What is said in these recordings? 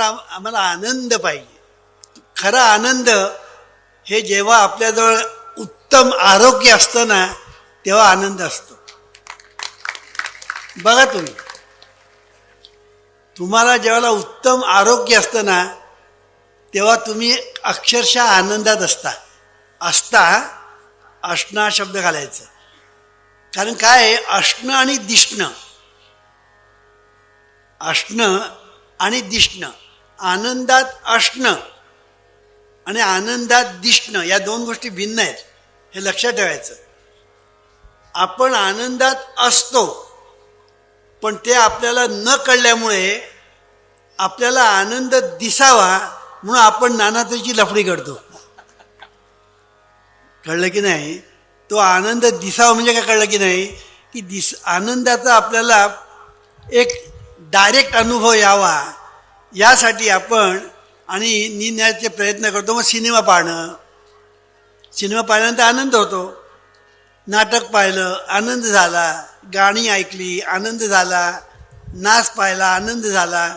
आम आम्हाला आनंद पाहिजे. खरा आनंद हे जेव्हा आपल्याजवळ उत्तम आरोग्य असतं ना तेव्हा आनंद असतो. बघा तुम्ही. तुम्हाला जेव्हा उत्तम आरोग्य असतं ना तेव्हा तुम्ही अक्षरशः आनंदात असता. असता असणं हा शब्द घालायचा. कारण काय असणं आणि दिसणं असणं आणि दिसणं आनंदात असणं आणि आनंदात दिसणं या दोन गोष्टी भिन्न आहेत. हे लक्षात ठेवायचं. आपण आनंदात असतो पण ते आपल्याला न कळल्यामुळे आपल्याला आनंद दिसावा म्हणून आपण नानातेची लफडी करतो कळलं की नाही? तो आनंद दिसावा म्हणजे काय कळलं की नाही? की दिस आनंदाचा आपल्याला एक डायरेक्ट अनुभव यावा. यासाठी आपण आणि निण्याचे प्रयत्न करतो. मग सिनेमा पाहणं. सिनेमा पाहिल्यानंतर आनंद होतो. नाटक पाहिलं आनंद झाला. गाणी ऐकली आनंद झाला. नाच पाहिला आनंद झाला.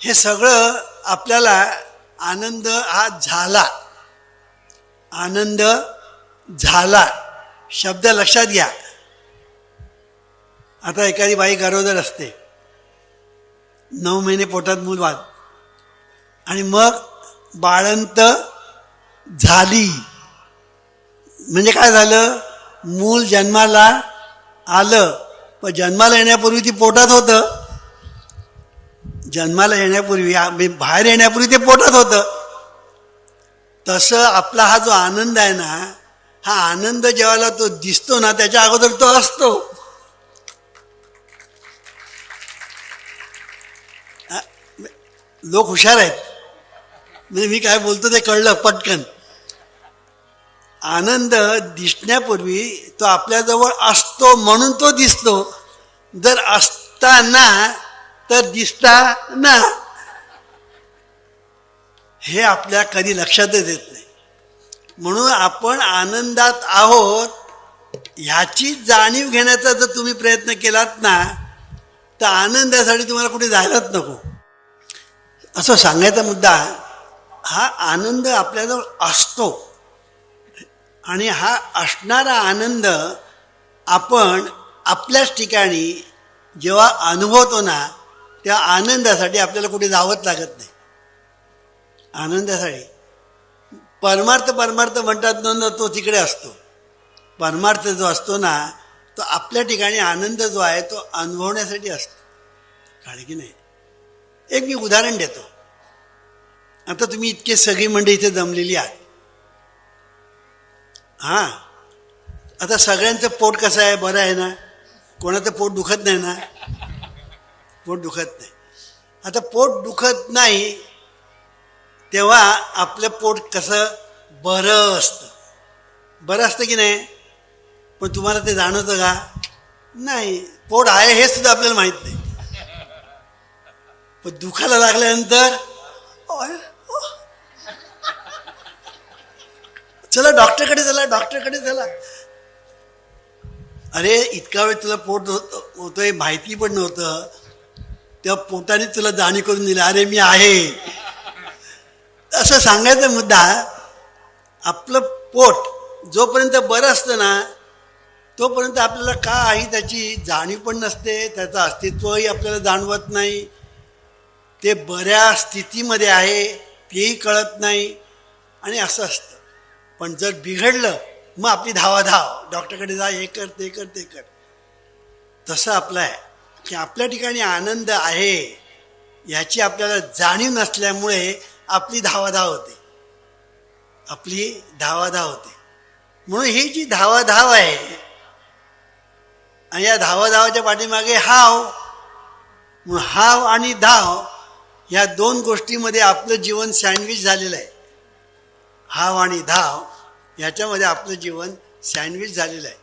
हे सगळं आपल्याला आनंद हा झाला. आनंद झाला. शब्द लक्षात घ्या. आता एखादी बाई गरोदर असते. नऊ महिने पोटात मूल वाद आणि मग बाळंत झाली. म्हणजे काय झालं? मूल जन्माला आलं. पण जन्माला येण्यापूर्वी ती पोटात होतं. जन्माला येण्यापूर्वी म्हणजे बाहेर येण्यापूर्वी ते पोटात होतं. तसं आपला हा जो आनंद आहे ना हा आनंद जेव्हा तो दिसतो ना त्याच्या अगोदर तो असतो. लोक हुशार आहेत. म्हणजे मी काय बोलतो ते कळलं पटकन. आनंद दिसण्यापूर्वी तो आपल्याजवळ असतो म्हणून तो दिसतो. जर असताना तर दिसताना. हे आपल्या कधी लक्षातच येत नाही. म्हणून आपण आनंदात आहोत ह्याची जाणीव घेण्याचा जर तुम्ही प्रयत्न केलात ना तर आनंदासाठी तुम्हाला कुठे जायलाच नको. असं सांगायचा मुद्दा हा आनंद आपल्याजवळ असतो. आणि हा असणारा आनंद आपण आपल्याच ठिकाणी जेव्हा अनुभवतो ना त्या आनंदासाठी आपल्याला कुठे जावंच लागत नाही. आनंदासाठी. परमार्थ परमार्थ म्हणतात ना तो तिकडे असतो. परमार्थ जो असतो ना तो आपल्या ठिकाणी आनंद जो आहे तो अनुभवण्यासाठी असतो. कारण की नाही? एक मी उदाहरण देतो. आता तुम्ही इतके सगळी मंडळी इथे जमलेली आहात. हां? आता सगळ्यांचं पोट कसं आहे? बरं आहे ना? कोणाचं पोट दुखत नाही ना? पोट दुखत नाही. आता पोट दुखत नाही तेव्हा आपलं पोट कसं? बरं असतं. बरं असतं की नाही? पण तुम्हाला ते जाणवतं का? नाही पोट आहे हे सुद्धा आपल्याला माहीत नाही. पण दुखायला लागल्यानंतर चला डॉक्टरकडे चला डॉक्टरकडे चला. अरे इतका वेळ तुला पोट होतोय माहिती पण नव्हतं. तेव्हा पोटाने तुला जाणीव करून दिली अरे मी आहे. असं सांगायचा मुद्दा आपलं पोट जोपर्यंत बरं असतं ना तोपर्यंत आपल्याला का आहे त्याची जाणीव पण नसते त्याचं अस्तित्वही आपल्याला जाणवत नाही. ते बऱ्या स्थितीमध्ये आहे तेही कळत नाही आणि असं असतं. पण जर बिघडलं मग आपली धावाधाव डॉक्टरकडे जा हे कर ते कर ते कर. तसं आपलं आहे. की आपल्या ठिकाणी आनंद आहे याची आपल्याला जाणीव नसल्यामुळे आपली धावाधाव होते. आपली धावाधाव होते. म्हणून ही जी धावाधाव आहे आणि या धावाधावाच्या पाठीमागे हाव म्हणून हाव आणि धाव या दोन गोष्टीमध्ये आपलं जीवन सँडविच झालेलं आहे. हाव आणि धाव याच्यामध्ये आपलं जीवन सँडविच झालेलं आहे.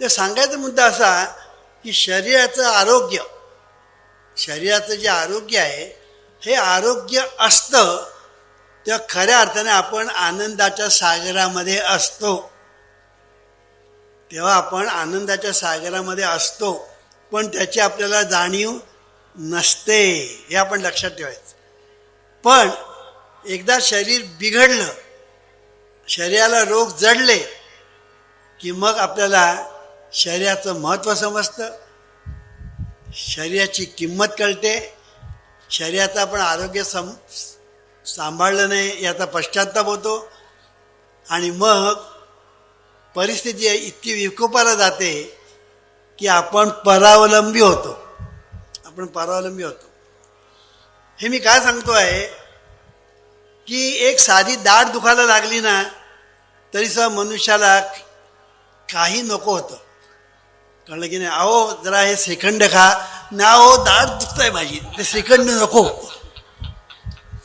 तर सांगायचा मुद्दा असा की शरीराचं आरोग्य शरीराचं जे आरोग्य आहे हे आरोग्य असतं तेव्हा खऱ्या अर्थाने आपण आनंदाच्या सागरामध्ये असतो. तेव्हा आपण आनंदाच्या सागरामध्ये असतो पण त्याची आपल्याला जाणीव नसते हे आपण लक्षात ठेवायचं. पण एकदा शरीर बिघडलं शरीराला रोग जडले की मग आपल्याला शरीराचं महत्त्व समजतं शरीराची किंमत कळते शरीराचं आपण आरोग्य सम सांभाळलं नाही याचा पश्चाताप होतो आणि मग परिस्थिती इतकी विकोपाला जाते की आपण परावलंबी होतो. आपण परावलंबी होतो. हे मी काय सांगतो आहे की एक साधी दाढ दुखायला लागली ना तरी सुद्धा मनुष्याला काही नको होतं. कळलं की नाही? अहो जरा हे श्रीखंड खा. ना अहो दाढ आहे माझी. ते श्रीखंड नको.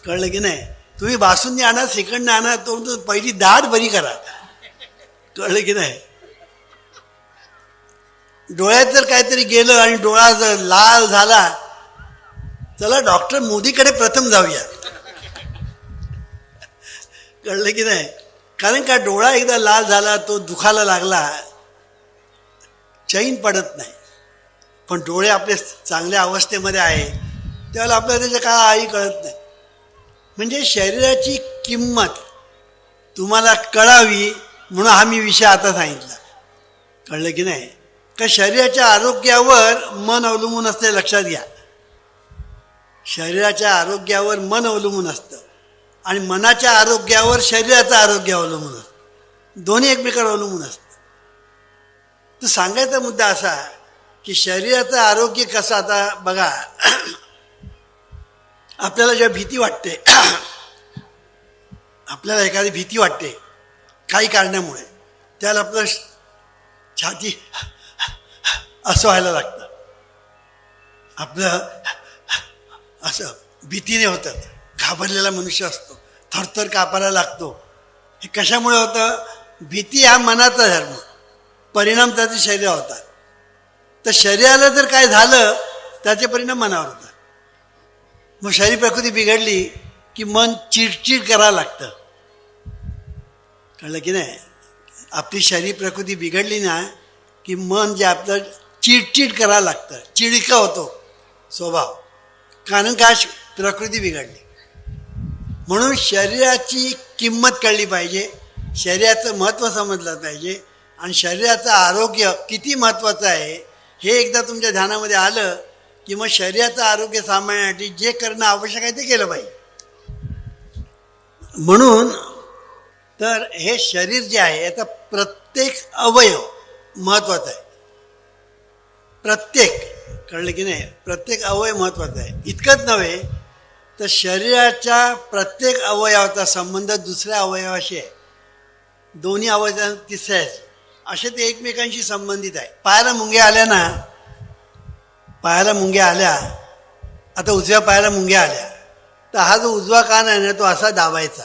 कळलं की नाही? तुम्ही बासुंदी आणा श्रीखंड आणा तो पहिली दाढ बरी करा. कळलं की नाही? डोळ्यात जर काहीतरी गेलं आणि डोळा जर लाल झाला चला डॉक्टर मोदीकडे प्रथम जाऊया. कळलं की नाही? कारण का डोळा एकदा लाल झाला तो दुखायला लागला चैन पडत नाही. पण डोळे आपले चांगल्या अवस्थेमध्ये आहे त्यावेळेला आपल्याला त्याचं काय आई कळत नाही. म्हणजे शरीराची किंमत तुम्हाला कळावी म्हणून हा मी विषय आता सांगितला. कळलं की नाही? का शरीराच्या आरोग्यावर मन अवलंबून असते लक्षात घ्या. शरीराच्या आरोग्यावर मन अवलंबून असतं. आणि मनाच्या आरोग्यावर शरीराचं आरोग्य अवलंबून असतं. दोन्ही एकमेकांवर अवलंबून असतं. तर सांगायचा मुद्दा असा की शरीराचं आरोग्य कसं आता बघा आपल्याला जेव्हा भीती वाटते आपल्याला एखादी भीती वाटते काही कारणामुळे त्याला आपलं छाती असं व्हायला लागतं. आपलं असं भीतीने होतं. घाबरलेला मनुष्य असतो. थरथर कापायला लागतो. हे कशामुळे होतं? भीती हा मनाचा धर्म. परिणाम त्याचे शरीर होतात. तर शरीराला जर काय झालं त्याचे परिणाम मनावर होतात. मग शरीर प्रकृती बिघडली की मन चिडचिड करायला लागतं. कळलं की नाही? आपली शरीर प्रकृती बिघडली ना की मन जे आपलं चिडचिड करायला लागतं चिडका होतो स्वभाव. कारण का? प्रकृती बिघडली. म्हणून शरीराची किंमत कळली पाहिजे शरीराचं महत्त्व समजलं पाहिजे आणि शरीराचं आरोग्य किती महत्त्वाचं आहे हे एकदा तुमच्या ध्यानामध्ये आलं की मग शरीराचं आरोग्य सांभाळण्यासाठी जे करणं आवश्यक आहे ते केलं पाहिजे. म्हणून तर हे शरीर जे आहे याचा प्रत्येक अवयव महत्त्वाचा आहे. प्रत्येक कळलं की नाही? प्रत्येक अवयव महत्त्वाचा आहे. इतकंच नव्हे तर शरीराच्या प्रत्येक अवयवाचा संबंध दुसऱ्या अवयवाशी आहे. दोन्ही अवयव तिसऱ्याच असे ते एकमेकांशी संबंधित आहे. पायाला मुंग्या आल्या ना पायाला मुंग्या आल्या आता उजव्या पायाला मुंग्या आल्या तर हा जो उजवा कान आहे ना तो असा दाबायचा.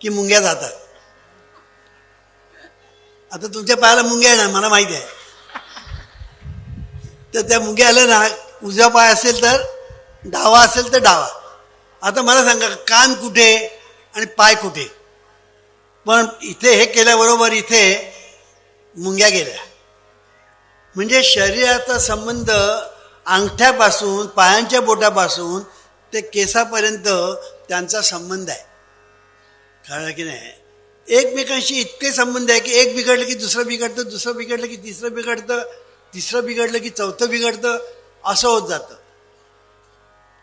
की मुंग्या जातात. आता तुमच्या पायाला मुंग्या आहे मला माहिती आहे. तर त्या मुंग्या आल्या ना उजवा पाय असेल तर डावा असेल तर डावा. आता मला सांगा कान कुठे आणि पाय कुठे? पण इथे हे केल्याबरोबर इथे मुंग्या गेल्या. म्हणजे शरीराचा संबंध अंगठ्यापासून पायांच्या बोटापासून ते केसापर्यंत त्यांचा संबंध आहे. कळलं की नाही? एकमेकांशी इतके संबंध आहे की एक बिघडलं की दुसरं बिघडतं दुसरं बिघडलं की तिसरं बिघडतं तिसरं बिघडलं की चौथं बिघडतं असं होत जातं.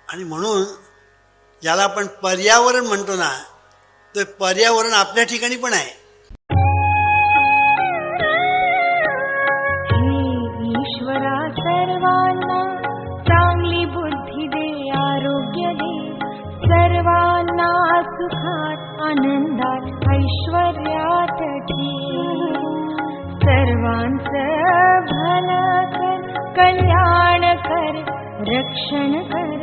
आणि म्हणून ज्याला आपण पर्यावरण म्हणतो ना तर पर्यावरण आपल्या ठिकाणी पण आहे. आनंदात ऐश्वर्यात ठेव सर्वांचं भलं कर कल्याण कर रक्षण कर